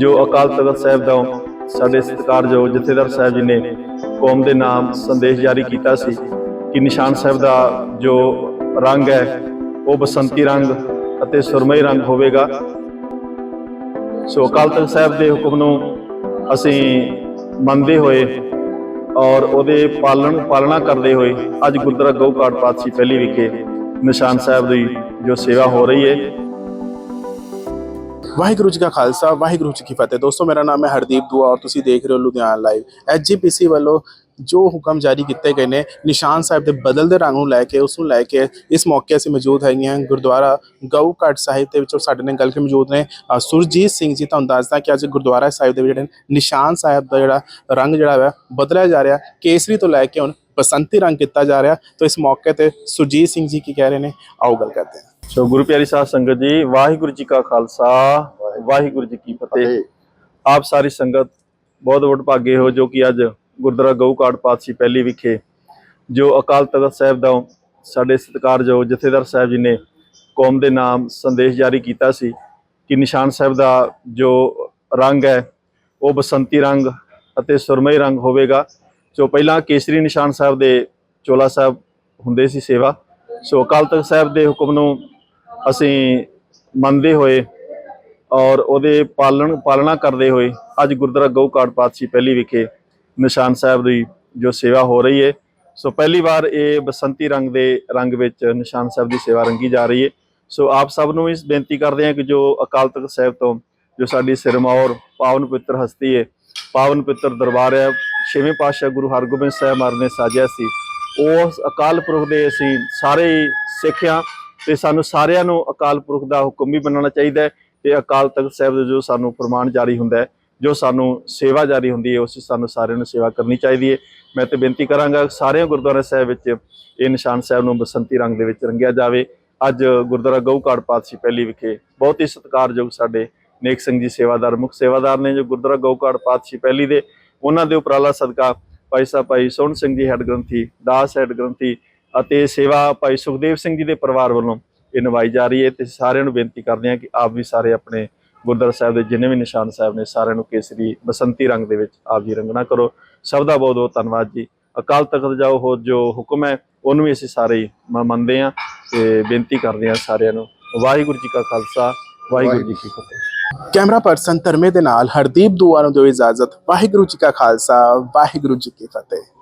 ਜੋ ਅਕਾਲ ਤਖਤ ਸਾਹਿਬ ਦਾ ਸਾਡੇ ਸਤਿਕਾਰਯੋਗ ਜਥੇਦਾਰ ਸਾਹਿਬ ਜੀ ਨੇ ਕੌਮ ਦੇ ਨਾਮ ਸੰਦੇਸ਼ ਜਾਰੀ ਕੀਤਾ ਸੀ ਕਿ ਨਿਸ਼ਾਨ ਸਾਹਿਬ ਦਾ ਜੋ ਰੰਗ ਹੈ, ਉਹ ਬਸੰਤੀ ਰੰਗ ਅਤੇ ਸੁਰਮਈ ਰੰਗ ਹੋਵੇਗਾ। ਸੋ ਅਕਾਲ ਤਖਤ ਸਾਹਿਬ ਦੇ ਹੁਕਮ ਨੂੰ ਅਸੀਂ ਮੰਨਦੇ ਹੋਏ ਔਰ ਉਹਦੇ ਪਾਲਣ, ਪਾਲਣਾ ਕਰਦੇ ਹੋਏ ਅੱਜ ਗੁਰਦੁਆਰਾ ਗਊਕਾਟ ਪਾਤਸ਼ਾਹੀ ਪਹਿਲੀ ਵਿਖੇ ਨਿਸ਼ਾਨ ਸਾਹਿਬ ਦੀ ਜੋ ਸੇਵਾ ਹੋ ਰਹੀ ਹੈ ਵਾਹਿਗੁਰੂ ਜੀ ਕਾ ਖਾਲਸਾ, ਵਾਹਿਗੁਰੂ ਜੀ ਕੀ ਫਤਿਹ। ਦੋਸਤੋ, ਮੇਰਾ ਨਾਮ ਹੈ ਹਰਦੀਪ ਦੁਆ ਔਰ ਤੁਸੀਂ ਦੇਖ ਰਹੇ ਹੋ ਲੁਧਿਆਣਾ ਲਾਈਵ। ਐਸਜੀਪੀਸੀ ਵੱਲੋਂ ਜੋ ਹੁਕਮ ਜਾਰੀ ਕੀਤੇ ਗਏ ਨੇ, ਨਿਸ਼ਾਨ ਸਾਹਿਬ ਦੇ ਬਦਲਦੇ ਰੰਗ ਨੂੰ ਲੈ ਕੇ, ਉਸ ਨੂੰ ਲੈ ਕੇ ਇਸ ਮੌਕੇ ਅਸੀਂ ਮੌਜੂਦ ਹੈਗੇ ਹਾਂ ਗੁਰਦੁਆਰਾ ਗਊ ਘਾਟ ਸਾਹਿਬ ਦੇ ਵਿੱਚੋਂ ਸਾਡੇ ਨਾਲ ਗੱਲ ਕੇ ਮੌਜੂਦ ਨੇ। ਸੁਰਜੀਤ ਸਿੰਘ ਜੀ, ਤੁਹਾਨੂੰ ਦੱਸਦਾ ਕਿ ਅੱਜ ਗੁਰਦੁਆਰਾ ਸਾਹਿਬ ਦੇ ਵਿੱਚ ਜਿਹੜੇ ਨਿਸ਼ਾਨ ਸਾਹਿਬ ਦਾ ਜਿਹੜਾ ਰੰਗ ਜਿਹੜਾ ਹੈ ਬਦਲਿਆ ਜਾ ਰਿਹਾ। ਕੇਸਰੀ ਤੋਂ ਲੈ ਕੇ ਹੁਣ ਬਸੰਤੀ ਰੰਗ ਕੀਤਾ ਜਾ ਰਿਹਾ। ਤਾਂ ਇਸ ਮੌਕੇ ਤੇ ਸੁਰਜੀਤ ਸਿੰਘ ਜੀ ਕੀ ਕਹਿ ਰਹੇ ਨੇ? ਆਓ ਗੱਲ ਕਰਦੇ ਹਾਂ। ਸੋ ਗੁਰੂ ਪਿਆਰੀ ਸਾਧ ਸੰਗਤ ਜੀ ਵਾਹਿਗੁਰੂ ਜੀ ਕਾ ਖਾਲਸਾ ਵਾਹਿਗੁਰੂ ਜੀ ਕੀ ਫਤਿਹ। ਆਪ ਸਾਰੀ ਸੰਗਤ ਬਹੁਤ ਬਹੁਤ ਭਾਗੇ ਹੋ ਜੋ ਕਿ ਅੱਜ ਗੁਰਦੁਆਰਾ ਗਊਕਾਟ ਪਾਤਸ਼ਾਹੀ ਪਹਿਲੀ ਵਿਖੇ ਜੋ ਅਕਾਲ ਤਖਤ ਸਾਹਿਬ ਦਾ ਸਾਡੇ ਸਤਿਕਾਰਯੋਗ ਜਥੇਦਾਰ ਸਾਹਿਬ ਜੀ ਨੇ ਕੌਮ ਦੇ ਨਾਮ ਸੰਦੇਸ਼ ਜਾਰੀ ਕੀਤਾ ਸੀ ਕਿ ਨਿਸ਼ਾਨ ਸਾਹਿਬ ਦਾ ਜੋ ਰੰਗ ਹੈ ਉਹ ਬਸੰਤੀ ਰੰਗ ਅਤੇ ਸੁਰਮਈ ਰੰਗ ਹੋਵੇਗਾ। ਸੋ ਪਹਿਲਾਂ ਕੇਸਰੀ ਨਿਸ਼ਾਨ ਸਾਹਿਬ ਦੇ ਚੋਲਾ ਸਾਹਿਬ ਹੁੰਦੇ ਸੀ ਸੇਵਾ। ਸੋ ਅਕਾਲ ਤਖਤ ਸਾਹਿਬ ਦੇ ਹੁਕਮ ਨੂੰ ਅਸੀਂ ਮੰਨਦੇ ਹੋਏ ਔਰ ਉਹਦੇ ਪਾਲਣ ਪਾਲਣਾ ਕਰਦੇ ਹੋਏ ਅੱਜ ਗੁਰਦੁਆਰਾ ਗਊਕਾਟ ਪਾਤਸ਼ਾਹੀ ਪਹਿਲੀ ਵਿਖੇ ਨਿਸ਼ਾਨ ਸਾਹਿਬ ਦੀ ਜੋ ਸੇਵਾ ਹੋ ਰਹੀ ਹੈ। ਸੋ ਪਹਿਲੀ ਵਾਰ ਇਹ ਬਸੰਤੀ ਰੰਗ ਦੇ ਰੰਗ ਵਿੱਚ ਨਿਸ਼ਾਨ ਸਾਹਿਬ ਦੀ ਸੇਵਾ ਰੰਗੀ ਜਾ ਰਹੀ ਹੈ। ਸੋ ਆਪ ਸਭ ਨੂੰ ਇਸ ਬੇਨਤੀ ਕਰਦੇ ਹਾਂ ਕਿ ਜੋ ਅਕਾਲ ਤਖਤ ਸਾਹਿਬ ਤੋਂ ਜੋ ਸਾਡੀ ਸਿਰਮੌਰ ਪਾਵਨ ਪਵਿੱਤਰ ਹਸਤੀ ਹੈ, ਪਾਵਨ ਪਵਿੱਤਰ ਦਰਬਾਰ ਹੈ, ਛੇਵੇਂ ਪਾਤਸ਼ਾਹ ਗੁਰੂ ਹਰਗੋਬਿੰਦ ਸਾਹਿਬ ਮਹਾਰਾਜ ਨੇ ਸਾਜਿਆ ਸੀ ਉਸ ਅਕਾਲ ਪੁਰਖ ਦੇ ਅਸੀਂ ਸਾਰੇ ਹੀ ਸਿੱਖਿਆ ਤੇ ਸਾਨੂੰ ਸਾਰਿਆਂ ਨੂੰ ਅਕਾਲ ਪੁਰਖ ਦਾ ਹੁਕਮ ਵੀ ਮੰਨਣਾ ਚਾਹੀਦਾ ਹੈ ਤੇ ਅਕਾਲ ਤਖਤ ਸਾਹਿਬ ਦਾ ਜੋ ਸਾਨੂੰ ਫਰਮਾਨ ਜਾਰੀ ਹੁੰਦਾ ਹੈ, ਜੋ ਸਾਨੂੰ ਸੇਵਾ ਜਾਰੀ ਹੁੰਦੀ ਹੈ, ਉਸ ਸਾਨੂੰ ਸਾਰਿਆਂ ਨੂੰ ਸੇਵਾ ਕਰਨੀ ਚਾਹੀਦੀ ਹੈ। ਮੈਂ ਤੇ ਬੇਨਤੀ ਕਰਾਂਗਾ ਸਾਰਿਆਂ ਗੁਰਦੁਆਰਾ ਸਾਹਿਬ ਵਿੱਚ ਇਹ ਨਿਸ਼ਾਨ ਸਾਹਿਬ ਨੂੰ ਬਸੰਤੀ ਰੰਗ ਦੇ ਵਿੱਚ ਰੰਗਿਆ ਜਾਵੇ। ਅੱਜ ਗੁਰਦੁਆਰਾ ਗਊਕਾੜ ਪਾਤਸ਼ਾਹੀ ਪਹਿਲੀ ਵਿਖੇ ਬਹੁਤ ਹੀ ਸਤਿਕਾਰਯੋਗ ਸਾਡੇ ਨੇਕ ਸਿੰਘ ਜੀ ਸੇਵਾਦਾਰ, ਮੁੱਖ ਸੇਵਾਦਾਰ ਨੇ ਜੋ ਗੁਰਦੁਆਰਾ ਗਊਕਾੜ ਪਾਤਸ਼ਾਹੀ ਪਹਿਲੀ ਦੇ, ਉਹਨਾਂ ਦੇ ਉਪਰਾਲਾ ਸਦਕਾ ਭਾਈ ਸਾਹਿਬ ਭਾਈ ਸੋਹਣ ਸਿੰਘ ਜੀ ਹੈਡ ਗ੍ਰੰਥੀ, ਦਾਸ ਹੈਡ ਗ੍ਰੰਥੀ ਅਤੇ ਸੇਵਾ ਭਾਈ ਸੁਖਦੇਵ ਸਿੰਘ ਜੀ ਦੇ ਪਰਿਵਾਰ ਵੱਲੋਂ ਇਹ ਨਿਭਾਈ ਜਾ ਰਹੀ ਹੈ ਤੇ ਸਾਰਿਆਂ ਨੂੰ ਬੇਨਤੀ ਕਰਦੇ ਹਾਂ ਕਿ ਆਪ ਵੀ ਸਾਰੇ ਆਪਣੇ ਗੁਰਦੁਆਰਾ ਸਾਹਿਬ ਦੇ ਜਿੰਨੇ ਵੀ ਨਿਸ਼ਾਨ ਸਾਹਿਬ ਨੇ ਸਾਰਿਆਂ ਨੂੰ ਕੇਸਰੀ ਬਸੰਤੀ ਰੰਗ ਦੇ ਵਿੱਚ ਆਪ ਜੀ ਰੰਗਣਾ ਕਰੋ। ਸਭ ਦਾ ਬਹੁਤ ਬਹੁਤ ਧੰਨਵਾਦ ਜੀ। ਅਕਾਲ ਤਖਤ ਜਾਓ ਹੋ ਜੋ ਹੁਕਮ ਹੈ ਉਹਨੂੰ ਵੀ ਅਸੀਂ ਸਾਰੇ ਮੰਨਦੇ ਹਾਂ ਤੇ ਬੇਨਤੀ ਕਰਦੇ ਹਾਂ ਸਾਰਿਆਂ ਨੂੰ। ਵਾਹਿਗੁਰੂ ਜੀ ਕਾ ਖਾਲਸਾ ਵਾਹਿਗੁਰੂ ਜੀ ਕੀ ਫਤਿਹ। ਕੈਮਰਾ ਪਰਸਨ ਧਰਮੇ ਦੇ ਨਾਲ ਹਰਦੀਪ ਦੁਆ ਨੂੰ ਦਿਓ ਇਜਾਜ਼ਤ। ਵਾਹਿਗੁਰੂ ਜੀ ਕਾ ਖਾਲਸਾ ਵਾਹਿਗੁਰੂ ਜੀ ਕੀ ਫਤਿਹ।